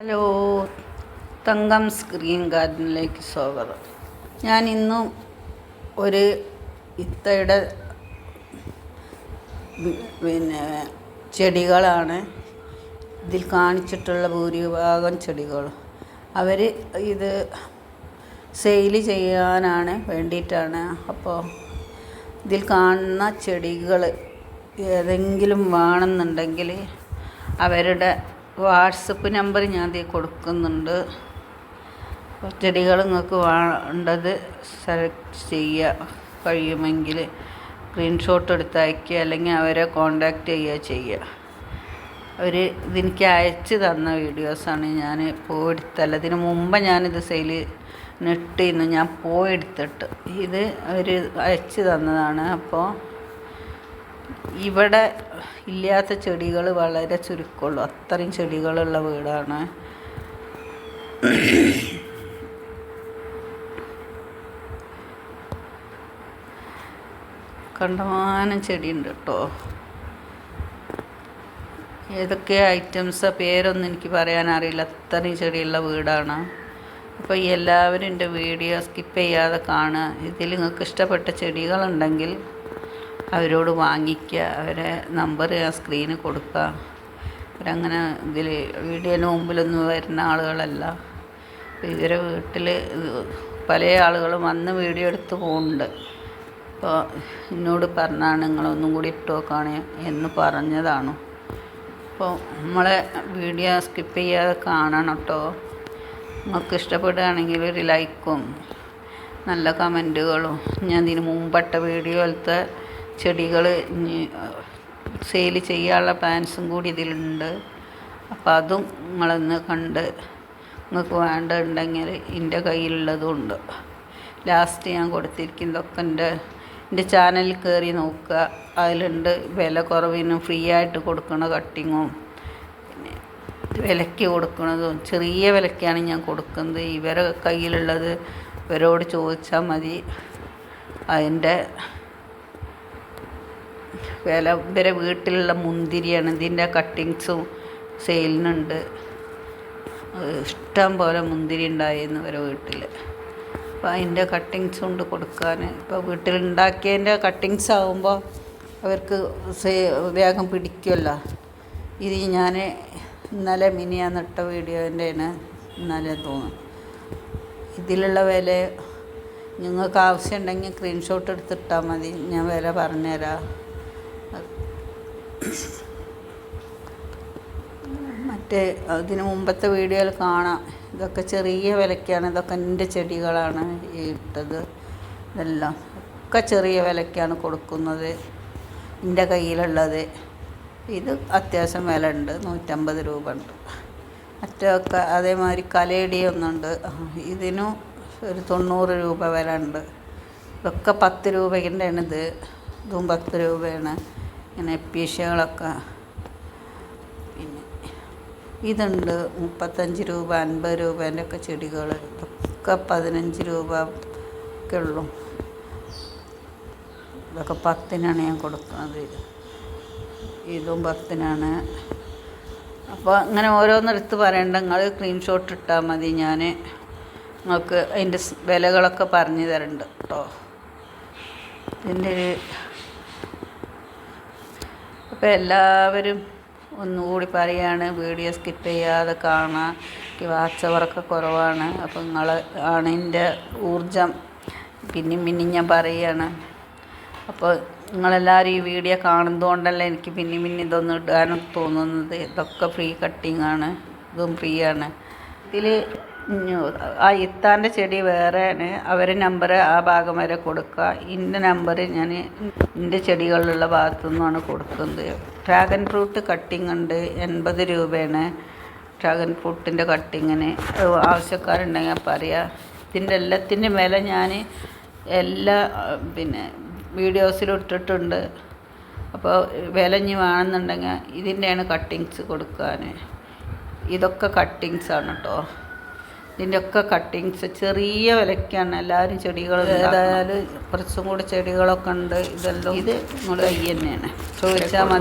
Hello തങ്കം screen ഗാർഡനിലേക്ക് സ്വാഗതം. ഞാൻ ഇന്നും ഒരു ഇത്തയുടെ പിന്നെ ചെടികളാണ്. ഇതിൽ കാണിച്ചിട്ടുള്ള ഭൂരിഭാഗം ചെടികൾ അവർ ഇത് സെയിൽ ചെയ്യാനാണ് വേണ്ടിയിട്ടാണ്. അപ്പോൾ ഇതിൽ കാണുന്ന ചെടികൾ ഏതെങ്കിലും വേണമെന്നുണ്ടെങ്കിൽ അവരുടെ വാട്സപ്പ് നമ്പർ ഞാൻ ഇതിൽ കൊടുക്കുന്നുണ്ട്. ചെടികൾ നിങ്ങൾക്ക് വേണ്ടത് സെലക്ട് ചെയ്യുക കഴിയുമെങ്കിൽ സ്ക്രീൻഷോട്ട് എടുത്ത് അയക്കുക അല്ലെങ്കിൽ അവരെ കോണ്ടാക്റ്റ് ചെയ്യുക ചെയ്യുക അവർ ഇതെനിക്ക് അയച്ച് തന്ന വീഡിയോസാണ്. ഞാൻ പോയെടുത്തല്ല ഇതിന് മുമ്പ് ഞാനിത് സെയിൽ നെട്ടിന്ന് ഞാൻ പോയെടുത്തിട്ട് ഇത് അവർ അയച്ച് തന്നതാണ്. അപ്പോൾ ഇവിടെ ഇല്ലാത്ത ചെടികൾ വളരെ ചുരുക്കമുള്ളൂ. അത്രയും ചെടികളുള്ള വീടാണ്. കണ്ടമാനം ചെടിയുണ്ട് കേട്ടോ ഏതൊക്കെ ഐറ്റംസ് പേരൊന്നും എനിക്ക് പറയാനറിയില്ല അത്രയും ചെടിയുള്ള വീടാണ്. അപ്പോൾ എല്ലാവരും എന്റെ വീഡിയോ സ്കിപ്പ് ചെയ്യാതെ കാണുക. ഇതിൽ നിങ്ങൾക്ക് ഇഷ്ടപ്പെട്ട ചെടികളുണ്ടെങ്കിൽ അവരോട് വാങ്ങിക്കുക അവരെ നമ്പർ ആ സ്ക്രീനിൽ കൊടുക്കുക. അവരങ്ങനെ ഇതിൽ വീഡിയോന് മുമ്പിലൊന്നും വരുന്ന ആളുകളല്ല. ഇവരെ വീട്ടിൽ പല ആളുകളും വന്ന് വീഡിയോ എടുത്ത് പോകുന്നുണ്ട് അപ്പോൾ എന്നോട് പറഞ്ഞാണ് നിങ്ങളൊന്നും കൂടി ഇട്ട് നോക്കാണ് എന്ന് പറഞ്ഞതാണ്. അപ്പോൾ നമ്മളെ വീഡിയോ സ്കിപ്പ് ചെയ്യാതെ കാണണം കേട്ടോ. നിങ്ങൾക്ക് ഇഷ്ടപ്പെടുകയാണെങ്കിൽ ഒരു ലൈക്കും നല്ല കമന്റുകളും ഞാൻ ഇതിന് മുമ്പട്ട വീഡിയോയിലത്തെ ചെടികൾ സെയിൽ ചെയ്യാനുള്ള പ്ലാൻസും കൂടി ഇതിലുണ്ട്. അപ്പം അതും നിങ്ങളൊന്ന് കണ്ട് നിങ്ങൾക്ക് വേണ്ടതുണ്ടെങ്കിൽ എന്റെ കയ്യിലുള്ളതും ഉണ്ട് ലാസ്റ്റ് ഞാൻ കൊടുത്തിരിക്കുന്നതൊക്കെ എന്റെ എന്റെ ചാനലിൽ കയറി നോക്കുക. അതിലുണ്ട് വില കുറവിനും ഫ്രീ ആയിട്ട് കൊടുക്കുന്ന കട്ടിങ്ങും വിലയ്ക്ക് കൊടുക്കുന്നതും ചെറിയ വിലയ്ക്കാണ് ഞാൻ കൊടുക്കുന്നത്. ഇവരെ കയ്യിലുള്ളത് ഇവരോട് ചോദിച്ചാൽ മതി. അതിന്റെ വില ഇവരെ വീട്ടിലുള്ള മുന്തിരിയാണ് ഇതിന്റെ കട്ടിങ്സും സെയിലിനുണ്ട്. ഇഷ്ടം പോലെ മുന്തിരി ഉണ്ടായിരുന്നു ഇവരെ വീട്ടിൽ. അപ്പോൾ അതിന്റെ കട്ടിങ്സ് കൊണ്ട് കൊടുക്കാൻ. ഇപ്പോൾ വീട്ടിലുണ്ടാക്കിയതിന്റെ കട്ടിങ്സ് ആകുമ്പോൾ അവർക്ക് വേഗം പിടിക്കുമല്ലോ. ഇത് ഞാൻ ഇന്നലെ മിനിയാ നട്ട വീഡിയോന്റെ വീഡിയോന്റെയാണ് ഇന്നലെ തോന്നുന്നു ഇതിലുള്ള വില നിങ്ങൾക്ക് ആവശ്യമുണ്ടെങ്കിൽ സ്ക്രീൻഷോട്ട് എടുത്തിട്ടാൽ മതി. ഞാൻ വില പറഞ്ഞുതരാം. മറ്റേ അതിന് മുമ്പത്തെ വീഡിയോയിൽ കാണാം. ഇതൊക്കെ ചെറിയ വിലക്കാണ് ഇതൊക്കെ എന്റെ ചെടികളാണ് ഇട്ടത്. ഇതെല്ലാം ഒക്കെ ചെറിയ വിലക്കാണ് കൊടുക്കുന്നത്. എന്റെ കയ്യിലുള്ളത്. ഇത് അത്യാവശ്യം വില ഉണ്ട് നൂറ്റമ്പത് രൂപ ഉണ്ട് മറ്റൊക്കെ അതേമാതിരി കലേടി ഒന്നുണ്ട് ഇതിനും ഒരു തൊണ്ണൂറ് രൂപ വില ഉണ്ട് ഇതൊക്കെ പത്ത് ആണ് ഇത് ഇതും പത്ത് രൂപയാണ്. ഇങ്ങനെ എപ്പീഷ്യകളൊക്കെ പിന്നെ ഇതുണ്ട് മുപ്പത്തഞ്ച് രൂപ അൻപത് രൂപേന്റെ ഒക്കെ ചെടികൾ. ഇതൊക്കെ പതിനഞ്ച് രൂപ ഒക്കെ ഉള്ളൂ. ഇതൊക്കെ പത്തിനാണ് ഞാൻ കൊടുക്കുന്നത്. ഇതും പത്തിനാണ്. അപ്പോൾ അങ്ങനെ ഓരോന്നെടുത്ത് പറയണ്ട. നിങ്ങൾ സ്ക്രീൻഷോട്ട് ഇട്ടാൽ മതി. ഞാൻ നിങ്ങൾക്ക് അതിന്റെ വിലകളൊക്കെ പറഞ്ഞു തരുന്നുണ്ട് കേട്ടോ. ഇതിന്റെ ഒരു അപ്പോൾ എല്ലാവരും ഒന്നുകൂടി പറയാണ് വീഡിയോ സ്കിപ്പ് ചെയ്യാതെ കാണാം എനിക്ക് വാച്ചവറൊക്കെ കുറവാണ് അപ്പോൾ നിങ്ങൾ ആണ് എന്റെ ഊർജം പിന്നെയും പിന്നെയും ഞാൻ പറയുകയാണ് അപ്പോൾ നിങ്ങളെല്ലാവരും ഈ വീഡിയോ കാണുന്നതുകൊണ്ടല്ല എനിക്ക് പിന്നെയും പിന്നെ ഇതൊന്നും ഇടാനും തോന്നുന്നത്. ഇതൊക്കെ ഫ്രീ കട്ടിങ് ആണ് ഇതും ഫ്രീ ആണ്. ഇതിൽ ആ ഇത്താന്റെ ചെടി വേറെയാണ് അവർ നമ്പർ ആ ഭാഗം വരെ കൊടുക്കുക ഇന്ന നമ്പർ ഞാൻ എന്റെ ചെടികളിലുള്ള ഭാഗത്തു നിന്നാണ് കൊടുക്കുന്നത്. ഡ്രാഗൺ ഫ്രൂട്ട് കട്ടിങ് ഉണ്ട്. എൺപത് രൂപയാണ്. ഡ്രാഗൺ ഫ്രൂട്ടിന്റെ കട്ടിങ്ങിന് ആവശ്യക്കാരുണ്ടെങ്കിൽ പറയാം. ഇതിന്റെ എല്ലാത്തിന്റെ വില ഞാൻ എല്ലാ പിന്നെ വീഡിയോസിലും ഇട്ടിട്ടുണ്ട്. അപ്പോൾ വില ഇനി വേണമെന്നുണ്ടെങ്കിൽ ഇതിന്റെയാണ് കട്ടിങ്സ് കൊടുക്കാൻ ഇതൊക്കെ കട്ടിങ്സ് ആണ് കേട്ടോ ഇതിന്റെ ഒക്കെ കട്ടിങ്സ് ചെറിയ വിലക്കാണ് എല്ലാവരും ചെടികൾ ഏതായാലും കുറച്ചും കൂടി ചെടികളൊക്കെ ഉണ്ട്. ഇതെല്ലാം ഇത് നമ്മുടെ കൈ തന്നെയാണ്. ചോദിച്ചാൽ മതി